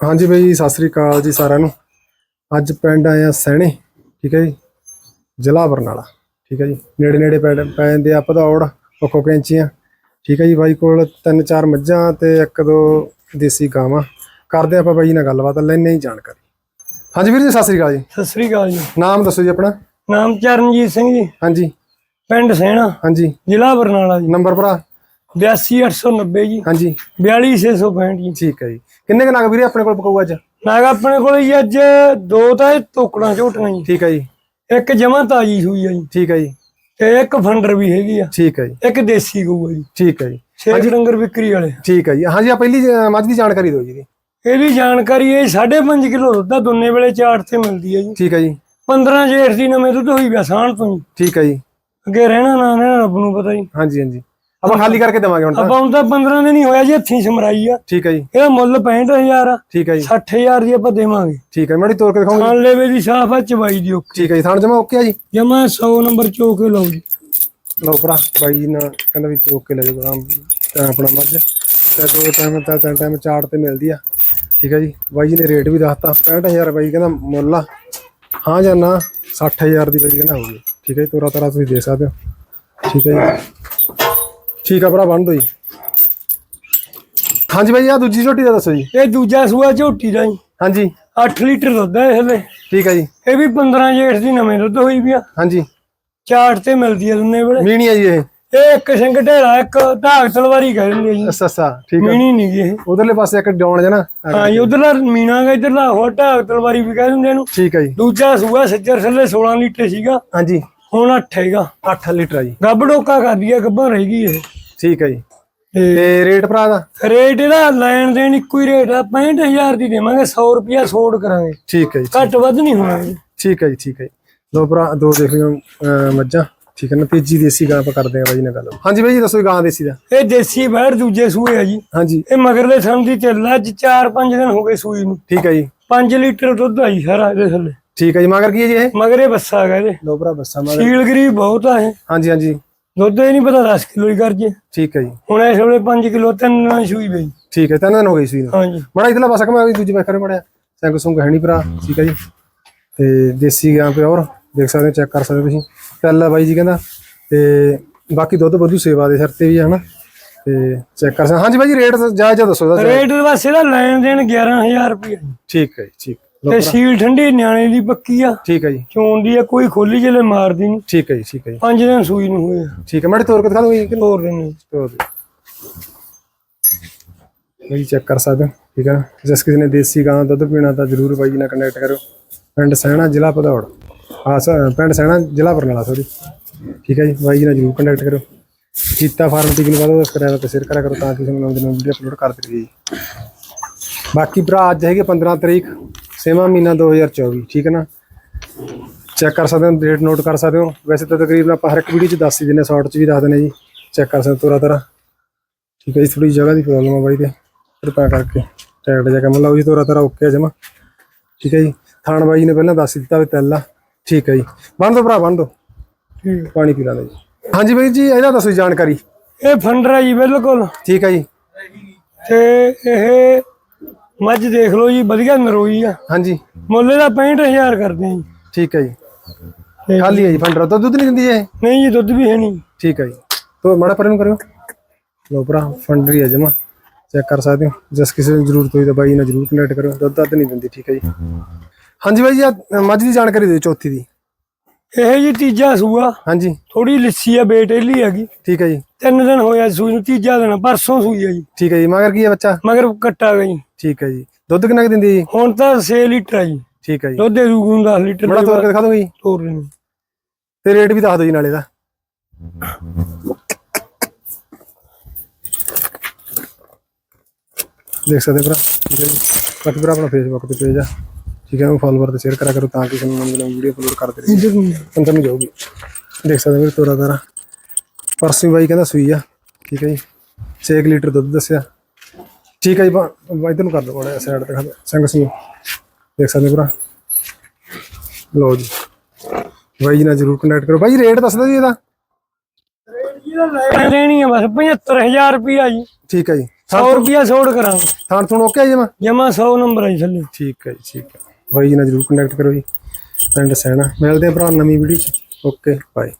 ਹਾਂਜੀ ਬਈ ਸਤਿ ਸ੍ਰੀ ਅਕਾਲ ਜੀ ਸਾਰਿਆਂ ਨੂੰ। ਅੱਜ ਪਿੰਡ ਆਏ ਆ ਸੈਣੇ ਠੀਕ ਹੈ ਜੀ ਜ਼ਿਲ੍ਹਾ ਬਰਨਾਲਾ ਠੀਕ ਹੈ ਜੀ। ਨੇੜੇ ਨੇੜੇ ਪੈ ਪੈ ਜਾਂਦੇ ਆ ਭਦੌੜ ਕੋਕੋ ਕੈਂਚੀਆਂ ਠੀਕ ਹੈ ਜੀ। ਬਾਈ ਕੋਲ ਤਿੰਨ ਚਾਰ ਮੱਝਾਂ ਤੇ ਇੱਕ ਦੋ ਦੇਸੀ ਗਾਵਾਂ। ਕਰਦੇ ਆਪਾਂ ਬਾਈ ਨਾਲ ਗੱਲਬਾਤ ਲੈਣੇ ਹੀ ਜਾਣਕਾਰੀ। ਹਾਂਜੀ ਵੀਰ ਜੀ ਸਤਿ ਸ੍ਰੀ ਅਕਾਲ ਜੀ। ਸਤਿ ਸ੍ਰੀ ਅਕਾਲ ਜੀ। ਨਾਮ ਦੱਸੋ ਜੀ ਆਪਣਾ। ਨਾਮ ਚਰਨਜੀਤ ਸਿੰਘ ਜੀ। ਹਾਂਜੀ। ਪਿੰਡ ਸੈਣਾ। ਹਾਂਜੀ। ਜ਼ਿਲ੍ਹਾ ਬਰਨਾਲਾ ਜੀ। ਨੰਬਰ ਭਰਾ। 82890 ਜੀ। ਹਾਂਜੀ। 42665 ਜੀ। ਠੀਕ ਹੈ ਜੀ। ਕਿੰਨੇ ਕੁ ਨਗ ਵੀਰੇ ਆਪਣੇ ਕੋਲ ਪਕਾਊ ਅੱਜ? ਨਾਗ ਆਪਣੇ ਕੋਲ ਜੀ ਅੱਜ ਦੋ ਤਾਂ ਇਹ ਤੋਕੜਾਂ ਝੋਟੀਆਂ ਜੀ। ਠੀਕ ਹੈ ਜੀ। ਇੱਕ ਜਮਾ ਤਾਜੀ ਸੂਈ ਆ ਜੀ। ਠੀਕ ਹੈ ਜੀ। ਤੇ ਇੱਕ ਫੰਡਰ ਵੀ ਹੈਗੀ ਆ। ਠੀਕ ਹੈ ਜੀ। ਇੱਕ ਦੇਸੀ ਗਊ ਆ ਜੀ। ਠੀਕ ਹੈ ਜੀ। ਛੇ ਡੰਗਰ ਵਿਕਰੀ ਵਾਲੇ। ਠੀਕ ਹੈ ਜੀ। ਹਾਂਜੀ ਆ ਪਹਿਲੀ ਮੱਝ ਦੀ ਜਾਣਕਾਰੀ ਦਿਓ ਜੀ ਇਹਦੀ। ਜਾਣਕਾਰੀ ਇਹ 5.5 ਕਿਲੋ ਦੁੱਧ ਆ ਦੋਨੇ ਵੇਲੇ ਚਾਰ ਤੇ ਮਿਲਦੀ ਹੈ ਜੀ। ਠੀਕ ਹੈ ਜੀ। 15 ਜੇਠ ਦੀ ਨਵੇਂ ਦੁੱਧ ਹੋਈ ਪਿਆ ਸਾਣ ਤੋਂ ਠੀਕ ਹੈ ਜੀ। ਅੱਗੇ ਰਹਿਣਾ ਨਾ ਰਹਿਣਾ ਰੱਬ ਨੂੰ ਪਤਾ ਜੀ। ਹਾਂਜੀ ਹਾਂਜੀ। ਆਪਾਂ ਖਾਲੀ ਕਰਕੇ ਦੇਵਾਂਗੇ ਹੁਣ ਤਾਂ। ਆਪਾਂ ਹੁਣ ਤਾਂ 15 ਦਿਨ ਹੀ ਹੋਇਆ ਜੀ ਹੱਥੀਂ ਸਮਰਾਈ ਆ। ਠੀਕ ਹੈ ਜੀ। ਇਹਦਾ ਮੁੱਲ 65000 ਆ। ਠੀਕ ਹੈ ਜੀ। 60000 ਦੀ ਆਪਾਂ ਦੇਵਾਂਗੇ। ਠੀਕ ਹੈ ਮੈਡੀ ਤੋੜ ਕੇ ਦਿਖਾਉਂਗੇ। ਖਾਣ ਲੈਵੇ ਦੀ ਸਾਫ਼ ਆ ਚਵਾਈ ਦੀ ਓਕੇ ਠੀਕ ਹੈ ਜੀ ਥਾਣ ਜਮਾ ਓਕੇ ਆ ਜੀ? ਜਮਾ 100 ਨੰਬਰ ਚੋਕੇ ਲਓ ਜੀ। ਲਓ ਭਰਾ ਬਾਈ ਜੀ ਨਾਲ ਕਹਿੰਦਾ ਵੀ ਚੋਕ ਕੇ ਲੈ ਜਾਓ ਆਪਣਾ ਮੱਝ। ਤੇ ਦੋ ਟਾਈਮ ਤਾਂ ਤਿੰਨ ਟਾਈਮ ਚਾਰ ਤੇ ਮਿਲਦੀ ਆ। ਠੀਕ ਹੈ ਜੀ ਬਾਈ ਜੀ ਨੇ ਰੇਟ ਵੀ ਦੱਸਤਾ 65000 ਬਾਈ ਕਹਿੰਦਾ ਮੁੱਲ ਆ। ਹਾਂ ਜਾਂ ਨਾ 60000 ਦੀ ਬਾਈ ਕਹਿੰਦਾ ਹੋਊਗੀ। ਠੀਕ ਹੈ ਜੀ ਤੋਰਾ ਤਾਰਾ ਤੁਸੀਂ ਦੇ ਸਕਦੇ ਹੋ। ਠੀਕ ਹੈ ਜੀ। ਠੀਕ ਆ ਭਰਾ ਬੰਦ ਦੋ ਜੀ। ਹਾਂਜੀ ਬਾਈ ਆ ਦੂਜੀ ਝੋਟੀ ਦਾ ਦੱਸੋ ਜੀ। ਇਹ ਦੂਜਾ ਸੂਆ ਝੋਟੀ ਦਾ ਜੀ। ਹਾਂਜੀ। 8 ਲੀਟਰ ਦੁੱਧ ਹੈ ਇਹਦੇ ਠੀਕ ਹੈ ਜੀ। ਇਹ ਵੀ 15 ਜੇਠ ਦੀ ਨਵੇਂ ਦੁੱਧ ਹੋਈ ਵੀ ਆ। ਹਾਂਜੀ। ਚਾਟ ਤੇ ਮਿਲਦੀ ਆ ਦੋਨੇ ਵੇਲੇ। ਮੀਣੀ ਆ ਜੀ ਇਹ। ਇਹ ਇੱਕ ਸਿੰਘ ਢੇਲਾ ਇੱਕ ਧਾਗ ਤਲਵਾਰੀ ਕਹਿ ਦਿੰਦੇ ਆ ਜੀ। ਅੱਛਾ ਅੱਛਾ ਠੀਕ ਹੈ ਮੀਣੀ ਨਹੀਂ ਇਹ। ਉਧਰਲੇ ਪਾਸੇ ਇੱਕ ਡਾਉਣ ਜਨਾ ਹਾਂ ਜੀ ਉਧਰਲਾ ਮੀਣਾ ਗਾ ਇਧਰਲਾ ਹੋਰ ਢਾਗ ਤਲਵਾਰੀ ਵੀ ਕਹਿ ਦਿੰਦੇ ਇਹਨੂੰ। ਠੀਕ ਹੈ ਜੀ। ਦੂਜਾ ਸੂਆ ਸੱਜਰ ਥੱਲੇ 16 ਲੀਟਰ ਸੀਗਾ। ਹਾਂਜੀ। ਹੁਣ 8 ਹੈਗਾ। 8 ਲੀਟਰ ਆ ਜੀ। ਗੱਬ ਡੋਕਾ ਕਰਦੀ ਆ ਗੱਭਾਂ ਰਹਿ ਗਈ ਇਹ। ਠੀਕ ਹੈ ਜੀ। ਤੇ ਰੇਟ ਭਰਾ ਦਾ? ਰੇਟ ਇਹਦਾ ਲੈਣ ਦੇਣ ਇੱਕੋ ਹੀ ਰੇਟ ਆ 65000 ਦੀ ਦੇਵਾਂਗੇ 100 ਰੁਪਿਆ ਛੋੜ ਕਰਾਂਗੇ। ਠੀਕ ਹੈ ਜੀ ਘੱਟ ਵੱਧ ਨਹੀਂ ਹੋਣਾ ਠੀਕ ਹੈ ਜੀ ਠੀਕ ਹੈ। ਦੋ ਭਰਾ ਦੋ ਦੇਖ ਲਿਓ ਮੱਝਾਂ। ਠੀਕ ਹੈ ਨਾ ਤੀਜੀ ਦੇਸੀ ਗਾਂ ਆਪਾਂ ਕਰਦੇ ਆ ਬਾਈ ਨਾਲ ਗੱਲ। ਹਾਂਜੀ ਬਾਈ ਜੀ ਦੱਸੋ ਗਾਂ ਦੇਸੀ ਦਾ? ਇਹ ਦੇਸੀ ਬੈੜ ਦੂਜੇ ਸੂਏ ਆ ਜੀ। ਹਾਂਜੀ। ਇਹ ਮਗਰਲੇ ਥਣ ਦੀ ਚੱਲ ਅੱਜ 4-5 ਦਿਨ ਹੋ ਗਏ ਸੂਈ ਨੂੰ। ਠੀਕ ਹੈ ਜੀ। 5 ਲੀਟਰ ਦੁੱਧ ਆਈ ਸਾਰਾ ਇਹਦੇ ਥੱਲੇ। ਠੀਕ ਹੈ ਜੀ ਮਗਰ ਕੀ ਹੈ ਜੀ ਇਹ? ਮਗਰੇ ਬੱਸਾ ਹੈਗਾ ਇਹਦੇ। ਦੋ ਭਰਾ ਬੱਸਾ ਮਗਰ। ਸੀਲਗਰੀ ਬਹੁਤ ਆ ਇਹ। ਹਾਂਜੀ ਹਾਂਜੀ। ਦੁੱਧ ਇਹ ਨਹੀਂ ਪਤਾ 10 ਕਿਲੋ ਹੀ ਕਰ ਜੇ। ਠੀਕ ਹੈ ਜੀ। ਹੁਣ ਇਸ ਵੇਲੇ 5 ਕਿਲੋ ਤਿੰਨ ਨਾਲ ਸੂਈ ਪਈ। ਠੀਕ ਹੈ ਤਿੰਨ ਦਿਨ ਹੋ ਗਏ ਸੀ ਹਾਂਜੀ। ਬੜਾ ਇਤਲਾ ਬਸ ਕਮਾ ਵੀ ਦੂਜੀ ਬੈਕਰ ਮੜਿਆ। ਸੰਗ ਸੁੰਗ ਹੈ ਨਹੀਂ ਭਰਾ ਠੀਕ ਹੈ ਜੀ। ਤੇ ਦੇਸੀ ਗਾਂ ਪਿਓਰ ਦੇਖ ਸਕਦੇ ਚੈੱਕ ਕਰ ਸਕਦੇ ਤੁਸੀਂ। ਪਹਿਲਾ ਬਾਈ ਜੀ ਕਹਿੰਦਾ ਤੇ ਬਾਕੀ ਦੁੱਧ ਵਧੂ ਸੇਵਾ ਦੇ ਸਿਰ ਤੇ ਵੀ ਹੈ ਹਨਾ। ਤੇ ਚੈੱਕ ਕਰ ਸਕਦੇ ਹਾਂਜੀ ਬਾਈ ਜੀ ਰੇਟ ਜਾਇਜ਼ ਦੱਸੋ ਰੇਟ ਬਸ ਇਹਦਾ ਲੈਣ ਦੇਣ 11000 ਰੁਪਏ ਠੀਕ ਹੈ ਜੀ ਠੀਕ। ਤੇ ਸੀਲ ਠੰਡੀ ਨਿਆਣੇ ਦੀ ਪੱਕੀ ਆ। ਠੀਕ ਹੈ ਜੀ। ਚੋਣ ਦੀ ਆ ਕੋਈ ਖੋਲੀ ਜਲੇ ਮਾਰਦੀ ਨਹੀਂ ਠੀਕ ਹੈ ਜੀ ਠੀਕ ਹੈ ਜੀ। 5 ਦਿਨ ਸੂਈ ਨੂੰ ਹੋਏ ਆ। ਠੀਕ ਹੈ ਮੈਂ ਤੋਰ ਕੇ ਦਿਖਾ ਦੂੰਗੀ ਕਿ ਹੋਰ ਦਿਨ ਤੋਰ ਦੇ ਬਾਈ ਚੈੱਕ ਕਰ ਸਕਦੇ ਠੀਕ ਹੈ ਜਿਸ ਕਿਸੇ ਨੇ ਦੇਸੀ ਗਾਂ ਦਾ ਦੁੱਧ ਪੀਣਾ ਤਾਂ ਜਰੂਰ ਬਾਈ ਜੀ ਨਾਲ ਕੰਟੈਕਟ ਕਰੋ ਪਿੰਡ ਸਹਿਣਾ ਜ਼ਿਲ੍ਹਾ ਹਾਂ ਸਰ ਪਿੰਡ ਸਹਿਣਾ ਜ਼ਿਲ੍ਹਾ ਬਰਨਾਲਾ ਸੋਰੀ ਠੀਕ ਹੈ ਜੀ ਬਾਈ ਜੀ ਨਾਲ ਜਰੂਰ ਕੰਟੈਕਟ ਕਰੋ ਚੀਤਾ ਫਾਰਮ ਟੀਕ ਨੂੰ ਬਾਅਦ ਕਰਿਆ ਤੇ ਸ਼ੇਅਰ ਕਰਿਆ ਕਰੋ ਤਾਂ ਕਿ ਤੁਹਾਨੂੰ ਨਵੀਂ ਨਵੀਂ ਵੀਡੀਓ ਅਪਲੋਡ ਕਰ ਦਿੱਤੀ ਜੀ। ਬਾਕੀ ਭਰਾ ਅੱਜ ਹੈਗੇ 15 ਤਰੀਕ। ਛੇਵਾਂ ਮਹੀਨਾ 2024 ਠੀਕ ਹੈ ਨਾ? ਚੈੱਕ ਕਰ ਸਕਦੇ ਹੋ ਡੇਟ ਨੋਟ ਕਰ ਸਕਦੇ ਹੋ। ਵੈਸੇ ਤਾਂ ਤਕਰੀਬਨ ਆਪਾਂ ਹਰ ਇੱਕ ਵੀਡੀਓ 'ਚ ਦੱਸ ਹੀ ਦਿੰਦੇ ਸ਼ਾਰਟ 'ਚ ਵੀ ਦੱਸ ਦਿੰਦੇ ਜੀ। ਚੈੱਕ ਕਰ ਸਕਦੇ ਤੋਰਾ ਤੋਰਾ ਠੀਕ ਹੈ ਜੀ ਥੋੜੀ ਜਗ੍ਹਾ ਦੀ ਪ੍ਰੋਬਲਮ ਆ ਬਾਈ ਤੇ। ਕਿਰਪਾ ਕਰਕੇ। ਟਾਈਟ ਜਿਹਾ ਕੰਮ ਲਾਓ ਜੀ ਤੋਰਾ ਤੋਰਾ ਓਕੇ ਜਮਾ। ਠੀਕ ਹੈ ਜੀ ਥਾਣ ਬਾਈ ਨੇ ਪਹਿਲਾਂ ਦੱਸ ਦਿੱਤਾ ਵੀ ਤੈਲਾ। ਠੀਕ ਹੈ ਜੀ। ਬੰਨ ਦੋ ਭਰਾ ਬੰਨ ਦੋ। ਠੀਕ। ਪਾਣੀ ਪੀ ਲਾਂਦੇ ਜੀ। ਹਾਂਜੀ ਬਾਈ ਜੀ ਇਹਦਾ ਦੱਸੋ ਜੀ ਜਾਣਕਾਰੀ। ਇਹ ਫੰਡਰ ਜੀ ਬਿਲਕੁਲ। ਠੀਕ ਹੈ ਜੀ। ਤੇ ਇਹ ਮੱਝ ਦੇਖ ਲਓ ਜੀ ਵਧੀਆ ਨਰੋਈ ਆ। ਹਾਂਜੀ। ਮੁੱਲ ਇਹਦਾ 65000 ਕਰਦੇ ਆ ਜੀ। ਠੀਕ ਹੈ ਜੀ। ਖਾਲੀ ਹੈ ਜੀ ਫੰਡਰ ਤਾਂ ਦੁੱਧ ਨਹੀਂ ਦਿੰਦੀ ਇਹ? ਨਹੀਂ ਜੀ ਦੁੱਧ ਵੀ ਹੈ ਨਹੀਂ। ਠੀਕ ਹੈ ਜੀ। ਤੋ ਮਾੜਾ ਪਰੇ ਨੂੰ ਕਰਿਓ। ਲੋ ਭਰਾ ਫੰਡਰੀ ਹੈ ਜਮਾ। ਚੈੱਕ ਕਰ ਸਕਦੇ ਹੋ। ਜਿਸ ਕਿਸੇ ਨੂੰ ਜ਼ਰੂਰਤ ਹੋਈ ਤਾਂ ਬਾਈ ਨਾਲ ਜ਼ਰੂਰ ਕਨੈਕਟ ਕਰੋ ਦੁੱਧ ਦੱਧ ਨਹੀਂ ਦਿੰਦੀ ਠੀਕ ਹੈ ਜੀ। ਹਾਂਜੀ ਬਾਈ ਜੀ ਮੱਝ ਦੀ ਜਾਣਕਾਰੀ ਦਿਓ ਚੌਥੀ ਦੀ। ਇਹ ਜੀ ਤੀਜਾ ਸੂਆ। ਹਾਂਜੀ। ਥੋੜੀ ਲਿੱਸੀ ਆ ਬੇਟੇਲੀ ਹੈਗੀ। ਠੀਕ ਹੈ ਜੀ। ਤਿੰਨ ਦਿਨ ਹੋਇਆ ਸੂਈ ਨੂੰ ਤੀਜਾ ਦਿਨ ਪਰਸੋਂ ਸੂਈ ਆ ਜੀ। ਠੀਕ ਹੈ ਜੀ। ਮਗਰ ਕੀ ਹੈ ਬੱਚਾ? ਮਗਰ ਕੱਟਾ ਗਈ ਠੀਕ ਹੈ ਜੀ। ਦੁੱਧ ਕਿੰਨਾ ਕੁ ਦਿੰਦੀ ਹੈ ਜੀ? ਹੁਣ ਤਾਂ 6 ਲੀਟਰ ਜੀ। ਠੀਕ ਹੈ ਜੀ। ਦੁੱਧ ਦੇ ਦੂਗੂ 10 ਲੀਟਰ ਬੜਾ ਤੋਰ ਕੇ ਦਿਖਾ ਦੋਗੇ। ਜੀ ਤੋਰ ਦੇਣੀ ਤੇ ਰੇਟ ਵੀ ਦੱਸ ਦਿਓ ਜੀ ਨਾਲੇ ਦਾ। ਦੇਖ ਸਕਦੇ ਹੋ ਭਰਾ। ਠੀਕ ਹੈ ਜੀ। ਬਾਕੀ ਭਰਾ ਆਪਣਾ ਫੇਸਬੁੱਕ ਤੇ ਪੇਜ ਆ। ਠੀਕ ਹੈ ਉਹ ਫਾਲੋਅਰ ਤੇ ਸ਼ੇਅਰ ਕਰਿਆ ਕਰੋ ਤਾਂ ਕਿ ਤੁਹਾਨੂੰ ਨਵੀਂ ਵੀਡੀਓ ਅਪਲੋਡ ਕਰਦੇ ਇੱਧਰ ਨੂੰ ਅੰਦਰ ਨੂੰ ਜਾਊਗੀ ਦੇਖ ਸਕਦੇ ਹੋ ਵੀਰੇ ਤੋਰਾ ਤਾਰਾ। ਪਰਸੋਂ ਬਾਈ ਕਹਿੰਦਾ ਸੂਈ ਆ। ਠੀਕ ਹੈ ਜੀ। 6 ਲੀਟਰ ਦੁੱਧ ਦੱਸਿਆ। ਠੀਕ ਹੈ ਜੀ ਬਾ ਇਧਰ ਨੂੰ ਕਰ ਲਓ ਬੜਾ ਸਾਈਡ ਤੇ ਸੰਗ ਸਿੰਘ ਦੇਖ ਸਕਦੇ ਹੋ ਭਰਾ ਲਓ ਜੀ। ਬਾਈ ਜੀ ਨਾਲ ਜਰੂਰ ਕੰਟੈਕਟ ਕਰੋ। ਬਾਈ ਰੇਟ ਦੱਸ ਦਿਓ ਜੀ ਇਹਦਾ। ਲੈਣੀ ਆ ਬਸ 75000 ਰੁਪਿਆ ਜੀ। ਠੀਕ ਹੈ ਜੀ। 100 ਰੁਪਿਆ ਛੋੜ ਕਰਾਂਗੇ। ਥਾਣ ਥੁਣ ਓਕੇ ਜੀ ਮੈਂ ਜਮਾ 100 ਨੰਬਰ ਹੈ ਜੀ ਥੱਲੇ। ਠੀਕ ਹੈ ਜੀ ਠੀਕ ਹੈ। ਬਾਈ ਜੀ ਨਾਲ ਜਰੂਰ ਕੰਟੈਕਟ ਕਰੋ ਜੀ। ਪਿੰਡ ਸੈਣਾ ਮਿਲਦੇ ਆ ਭਰਾ ਨਵੀਂ ਵੀਡੀਓ ਚ। Okay bye